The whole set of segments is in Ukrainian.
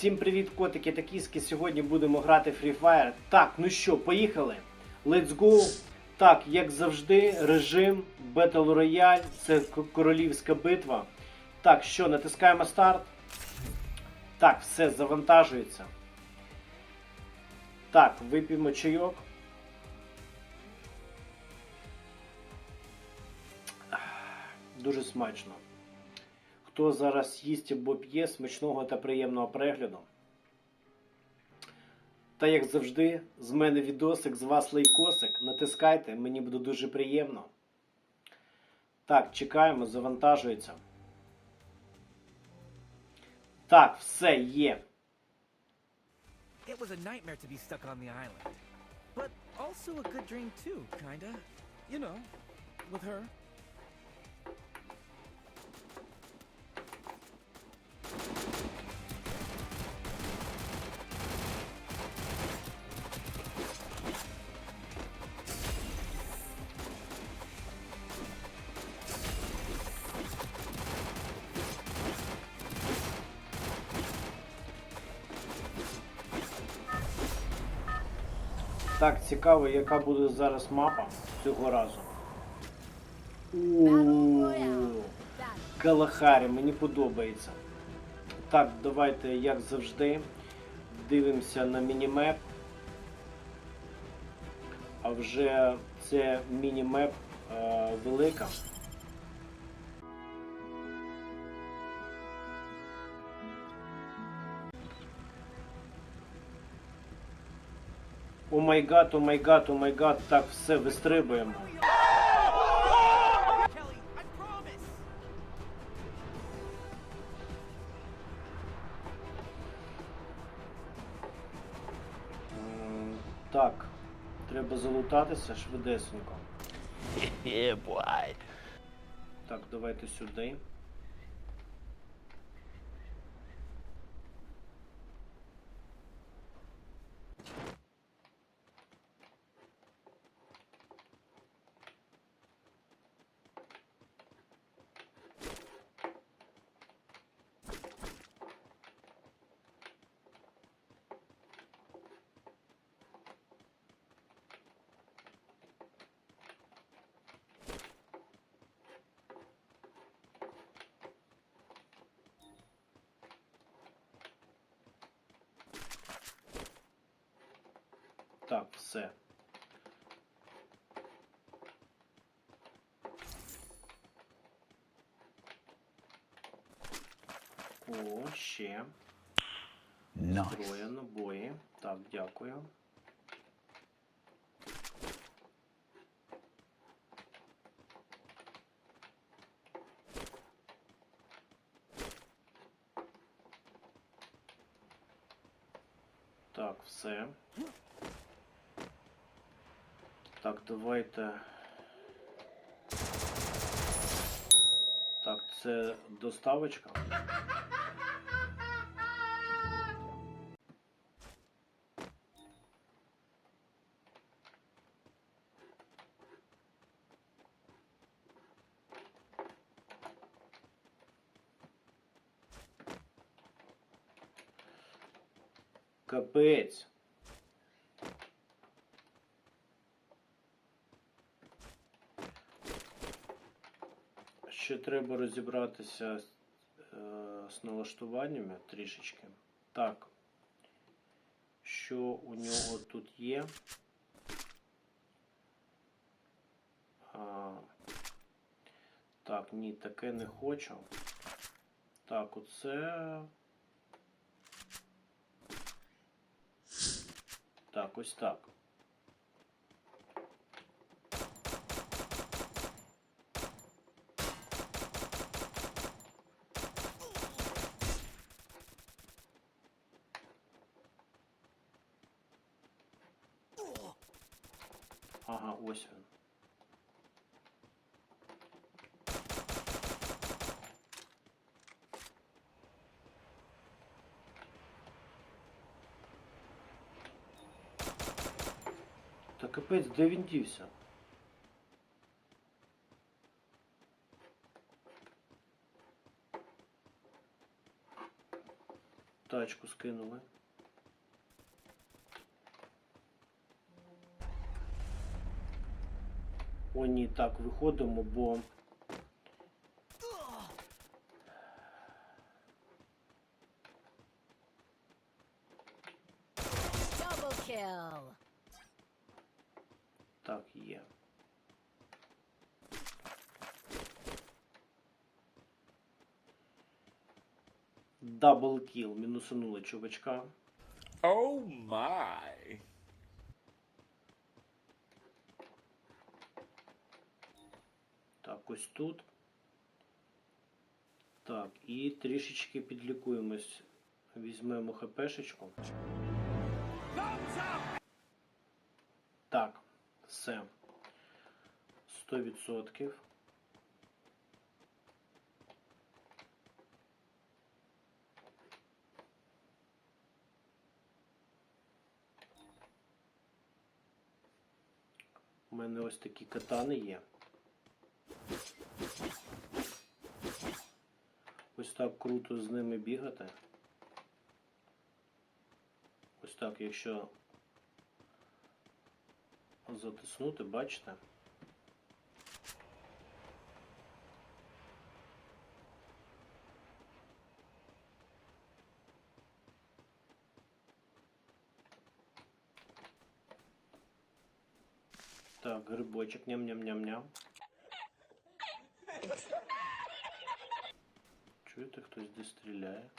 Всім привіт, котики та кіски. Сьогодні будемо грати Free Fire. Так, ну що, поїхали. Let's go. Так, як завжди, режим Battle Royale. Це королівська битва. Так, що, натискаємо старт. Так, все, завантажується. Так, вип'ємо чайок. Дуже смачно. Хто зараз їсть або п'є смачного та приємного перегляду. Та як завжди, з мене відосик, з вас лайкосик. Натискайте, мені буде дуже приємно. Так, чекаємо, завантажується. Так, все є. It was a nightmare to be stuck on the island. But also a good dream too, kinda. You know, with her. Так, цікаво, яка буде зараз мапа цього разу. Ууу, Калахарі, мені подобається. Так, давайте, як завжди, дивимося на мінімеп. А вже це мінімеп е, велика. О май гад, о май гад, о май гад, так все вистрибуємо. Так, треба залутатися швидесенько. yeah. Так, давайте сюди. Так, все. О, ще. Nice. Зброя, набої. Так, дякую. Так, все. Так, давайте. Так, це доставочка. Капець. Ще треба розібратися е, з налаштуваннями трішечки. Так. Що у нього тут є? А, так, ні, таке не хочу. Так, оце. Так, ось так. Ага, ось він. Та капець, де він дівся? Тачку скинули. О, ні, так, виходимо, бо. Double kill. Так, є. Дабл кіл. Мінусанули чувачка. Oh my. Так, ось тут. Так, і трішечки підлікуємось. Візьмемо хпшечку. Так, все. 100%. Мене ось такі катани є. Ось так круто з ними бігати. Ось так, якщо затиснути, бачите? Так, грибочок, ням-ням-ням-ням. Чуєте, хтось десь стріляє?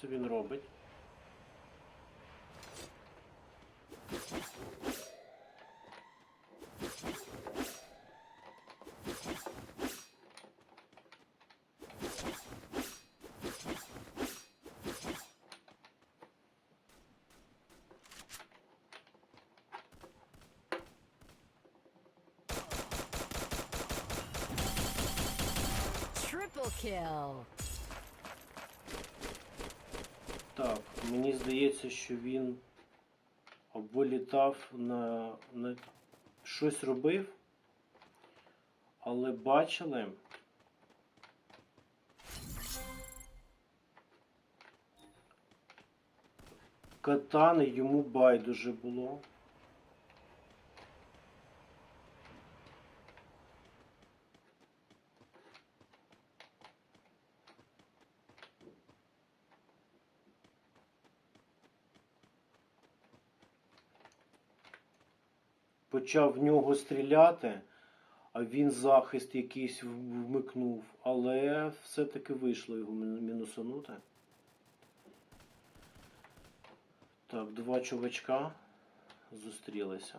Це він робить? Triple kill. Так, мені здається, що він або літав на, на щось робив, але бачили. Катани йому байдуже було. Почав в нього стріляти, а він захист якийсь вмикнув, але все-таки вийшло його мін- мінусанути. Так, два чувачка зустрілися.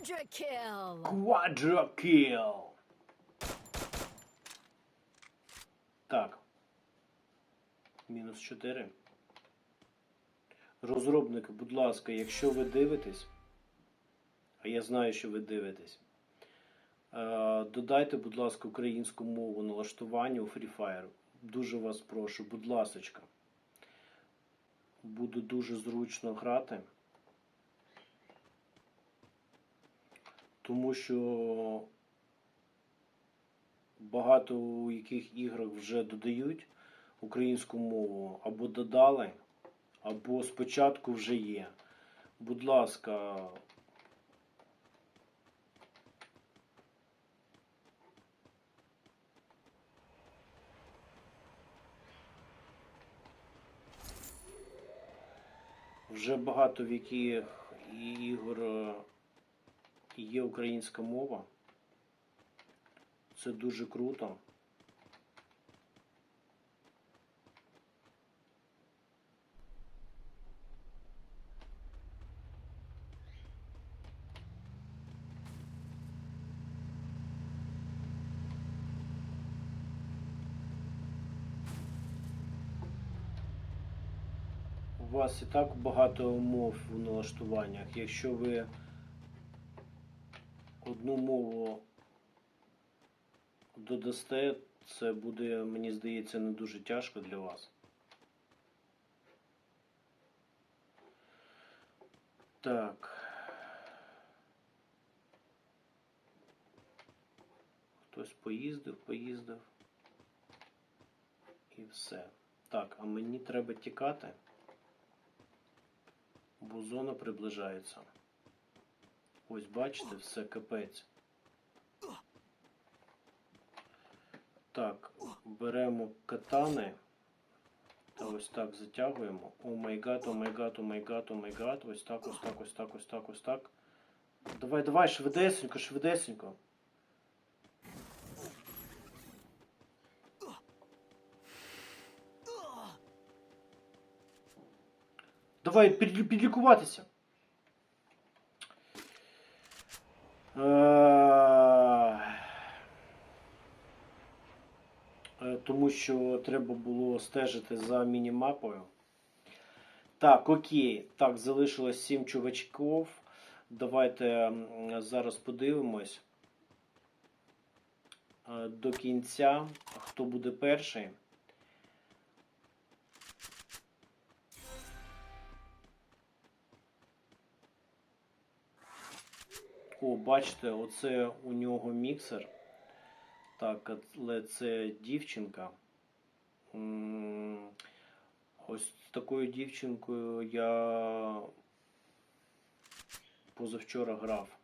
Quadra kill. Quadra kill. Так. Мінус 4. Розробники, будь ласка, якщо ви дивитесь, а я знаю, що ви дивитесь, е, додайте, будь ласка, українську мову налаштування у Free Fire. Дуже вас прошу, будь ласочка. Буде дуже зручно грати. Тому що багато у яких іграх вже додають українську мову або додали, або спочатку вже є. Будь ласка, вже багато в яких ігор є українська мова. Це дуже круто. У вас і так багато умов в налаштуваннях. Якщо ви одну мову додасте, це буде, мені здається, не дуже тяжко для вас. Так. Хтось поїздив, поїздив. І все. Так, а мені треба тікати, бо зона приближається. Ось бачите, все капець. Так, беремо катани. Та ось так затягуємо. О май гад, о май гад, о май гад, о май гад. Ось так, ось так, ось так, ось так, ось так. Давай, давай, швидесенько, швидесенько. Давай підлікуватися. Е, е, Тому що треба було стежити за мінімапою. Так, окей. Так, залишилось 7 чувачків. Давайте зараз подивимось е, до кінця, хто буде перший. О, бачите, оце у нього міксер. Так, але це дівчинка. Ось з такою дівчинкою я позавчора грав.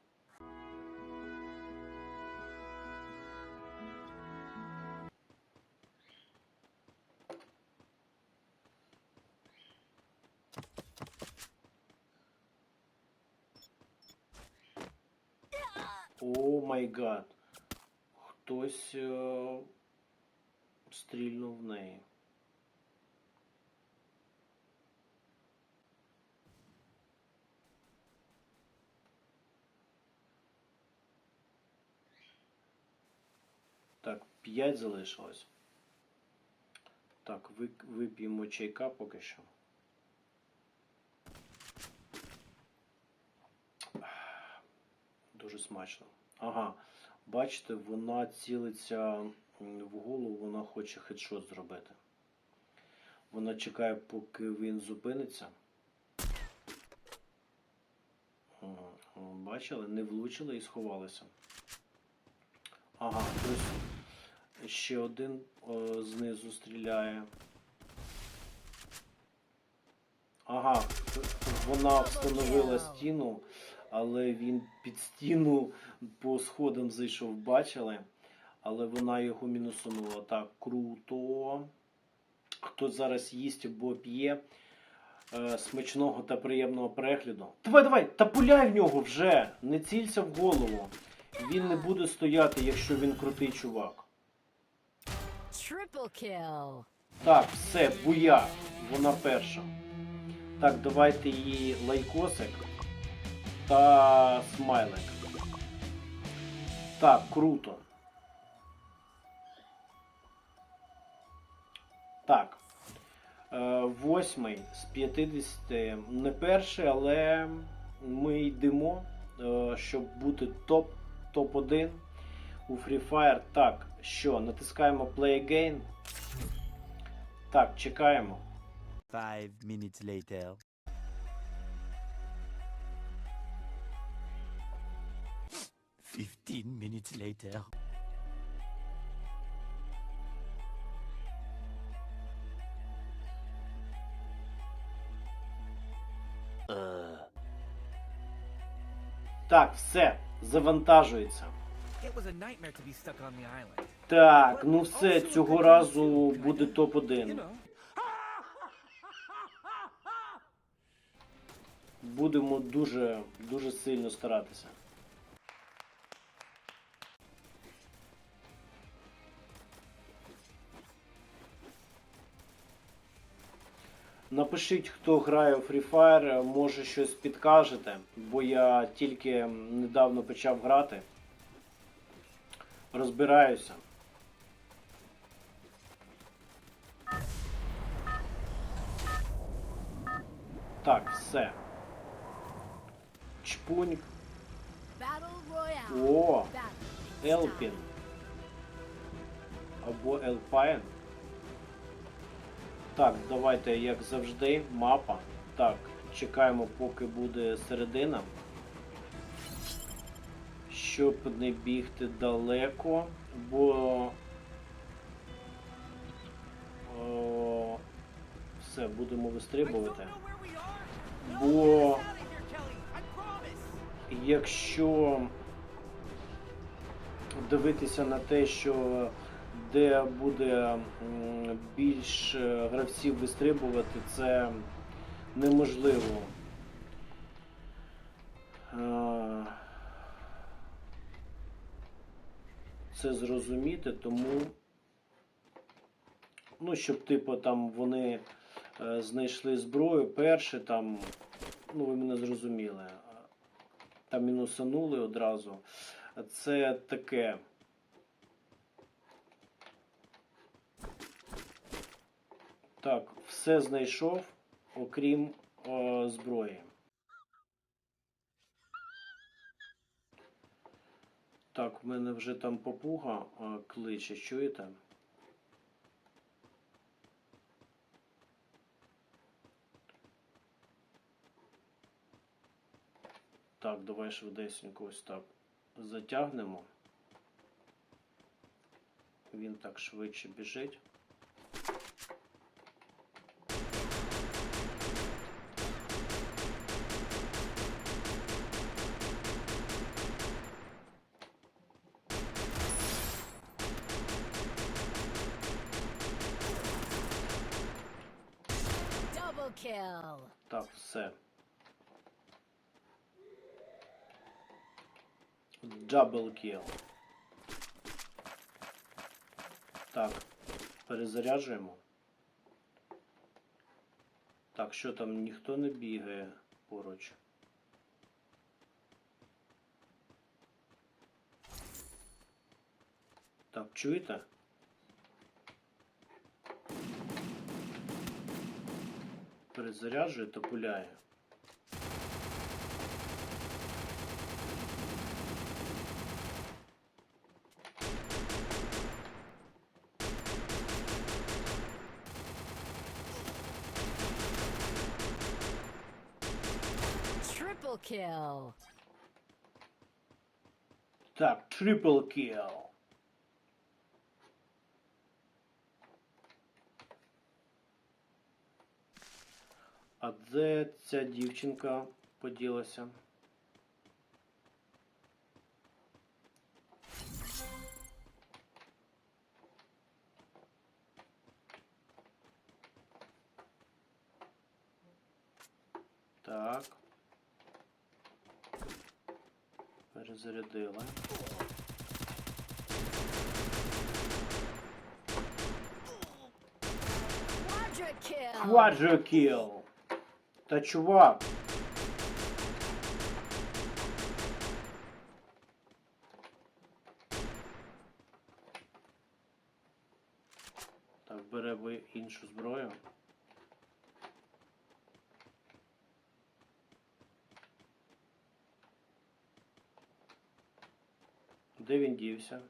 О май гад. Хтось е, стрільнув в неї. Так, 5 залишилось. Так, ви, вип'ємо чайка поки що. Дуже смачно. Ага, бачите, вона цілиться в голову, вона хоче хедшот зробити. Вона чекає, поки він зупиниться. Бачили, не влучили і сховалися. Ага, ось ще один о, знизу стріляє. Ага, вона встановила стіну, але він під стіну по сходам зайшов, бачили. Але вона його мінусунула. Так, круто. Хто зараз їсть або п'є е, смачного та приємного перегляду. Давай, давай, та пуляй в нього вже! Не цілься в голову. Він не буде стояти, якщо він крутий чувак. Так, все, буя. Вона перша. Так, давайте їй лайкосик та смайлик. Так, круто. Так. Е, восьмий з 50. Не перший, але ми йдемо, е, щоб бути топ, топ-1 у Free Fire. Так, що, натискаємо Play Again. Так, чекаємо. Five minutes later. 15 minutes later. Так, все, завантажується. Так, ну все, цього разу буде топ-1. Будемо дуже, дуже сильно старатися. Напишіть, хто грає у Free Fire, може щось підкажете, бо я тільки недавно почав грати. Розбираюся. Так, все. Чпунь. О, Елпін. Або Елпайн. Так, давайте, як завжди, мапа. Так, чекаємо, поки буде середина. Щоб не бігти далеко, бо. О, все, будемо вистрибувати. Бо якщо дивитися на те, що де буде більш е, гравців вистрибувати, це неможливо. Е, Це зрозуміти, тому, ну, щоб, типу, там вони е, знайшли зброю перше, там, ну, ви мене зрозуміли, там мінусанули одразу. Це таке. Так, все знайшов, окрім е, зброї. Так, в мене вже там попуга е, кличе, чуєте? Так, давай швидесенько ось так затягнемо. Він так швидше біжить. Kill. Так, перезаряджуємо. Так, що там ніхто не бігає поруч. Так, чуєте? Перезаряджує та пуляє. Triple kill. Так, triple kill. А де ця дівчинка поділася? Так. Перезарядила. Kill. Та чувак. Так, бере ви іншу зброю. Де він дівся?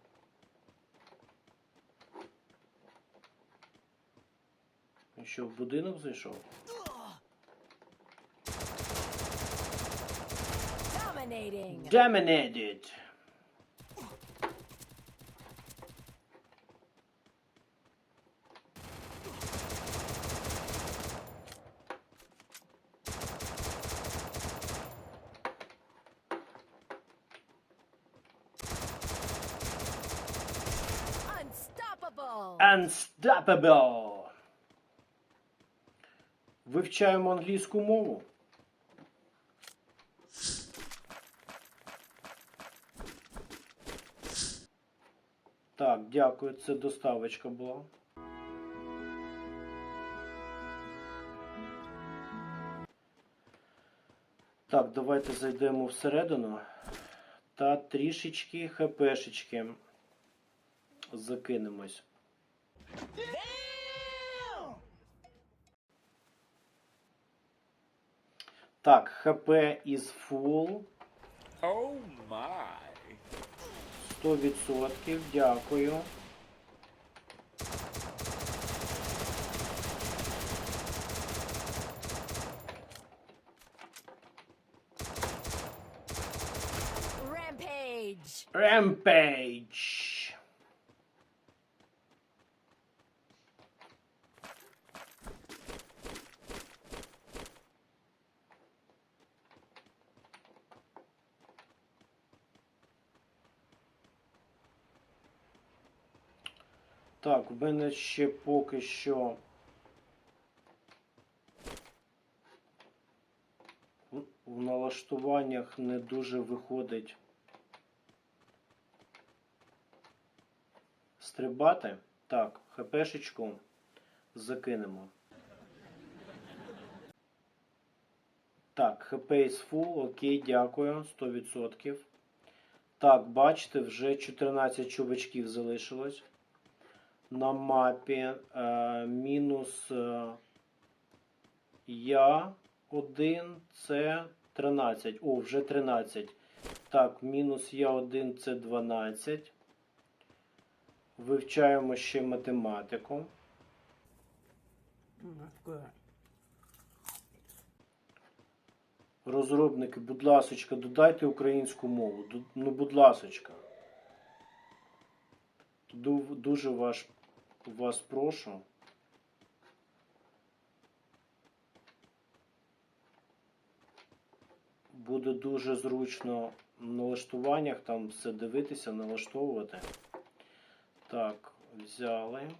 що в будинок зайшов. Dominated. Unstoppable. Unstoppable. Вивчаємо англійську мову. Так, дякую, це доставочка була. Так, давайте зайдемо всередину та трішечки хпшечки закинемось. Так, хп. Oh my. 100%, дякую. Rampage. Rampage. Так, у мене ще поки що. в- В налаштуваннях не дуже виходить. Стрибати. Так, хпшечку закинемо. Так, хп is full, окей, дякую, 100%. Так, бачите, вже 14 чувачків залишилось. На мапі е, мінус е, я 1 це 13. О, вже 13. Так, мінус я 1 це 12. Вивчаємо ще математику. Розробники, будь ласочка, додайте українську мову. Ну, будь ласочка. Дуже ваш, вас прошу. Буде дуже зручно в налаштуваннях там все дивитися, налаштовувати. Так, взяли.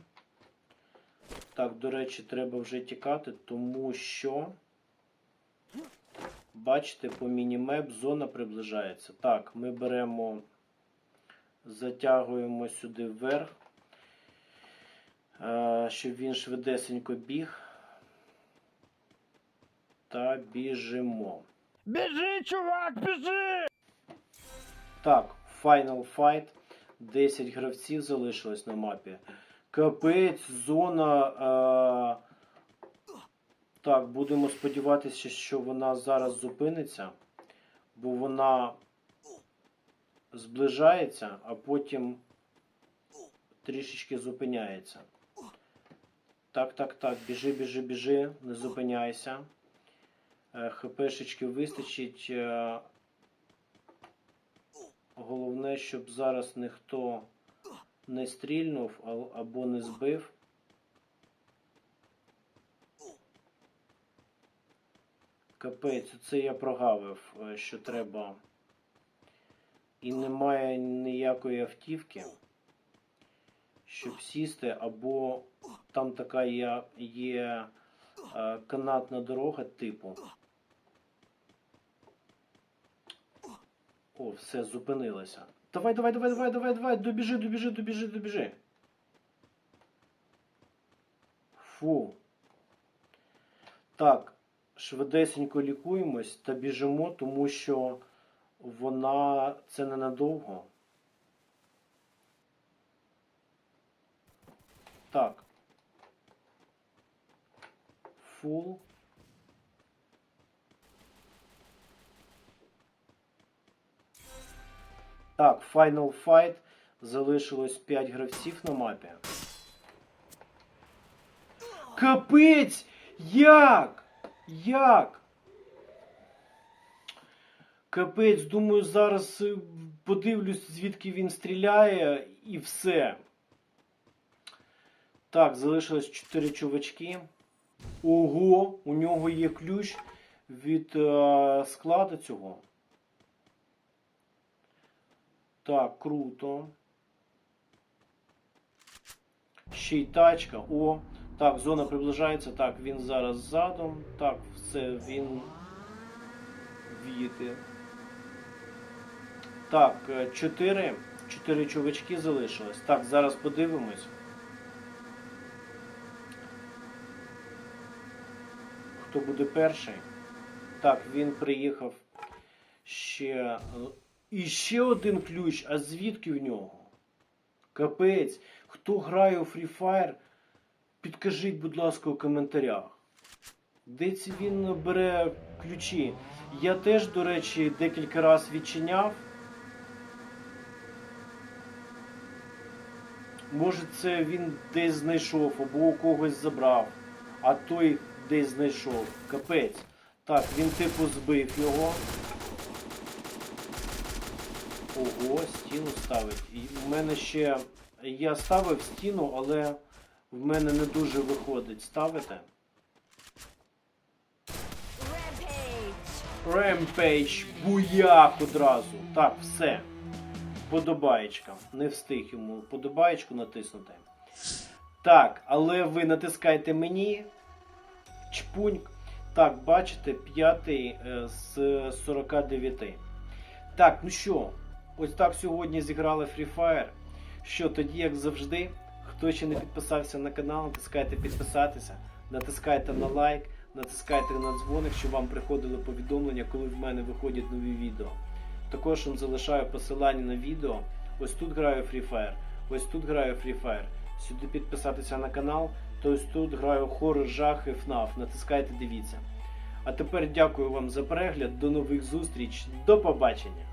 Так, до речі, треба вже тікати, тому що. Бачите, по мінімеп зона приближається. Так, ми беремо, затягуємо сюди вверх, щоб він швидесенько біг. Та біжимо. Біжи, чувак, біжи! Так, Final Fight. 10 гравців залишилось на мапі. Капець, зона. Е... Так, будемо сподіватися, що вона зараз зупиниться, бо вона зближається, а потім трішечки зупиняється. Так, так, так, біжи, біжи, біжи, не зупиняйся. Е, ХПшечки вистачить. Е, Головне, щоб зараз ніхто не стрільнув або не збив. Капець, це я прогавив, е, що треба. І немає ніякої автівки, щоб сісти, або там така є, є е, канатна дорога типу. О, все, зупинилося. Давай, давай, давай, давай, давай, давай, добіжи, добіжи, добіжи, добіжи. Фу. Так, швидесенько лікуємось та біжимо, тому що вона це ненадовго. Так. Фул. Так, Final Fight. Залишилось 5 гравців на мапі. Капець! Як? Як? Капець, думаю, зараз е, подивлюсь, звідки він стріляє, і все. Так, залишилось 4 чувачки. Ого, у нього є ключ від е, складу цього. Так, круто. Ще й тачка. О, так, зона приближається. Так, він зараз задом. Так, все, він. Віти. Так, е, чотири. Чотири чувачки залишилось. Так, зараз подивимось. Хто буде перший? Так, він приїхав ще. е, І ще один ключ. А звідки в нього? Капець. Хто грає у Free Fire? Підкажіть, будь ласка, у коментарях. Де ці він бере ключі? Я теж, до речі, декілька разів відчиняв. Може, це він десь знайшов або у когось забрав, а той десь знайшов. Капець. Так, він типу збив його. Ого, стіну ставить. І в мене ще. Я ставив стіну, але в мене не дуже виходить. Rampage. Ремпейдж, буяк одразу. Так, все. Подобаєчка. Не встиг йому подобаєчку натиснути. Так, але ви натискайте мені. Чпуньк. Так, бачите, п'ятий е, з 49. Так, ну що, ось так сьогодні зіграли Free Fire. Що тоді, як завжди, хто ще не підписався на канал, натискайте підписатися, натискайте на лайк, натискайте на дзвоник, щоб вам приходили повідомлення, коли в мене виходять нові відео. Також вам залишаю посилання на відео. Ось тут граю Free Fire, ось тут граю Free Fire. Сюди підписатися на канал, ось тут граю хоррор, жахи, ФНАФ. Натискайте, дивіться. А тепер дякую вам за перегляд, до нових зустріч, до побачення!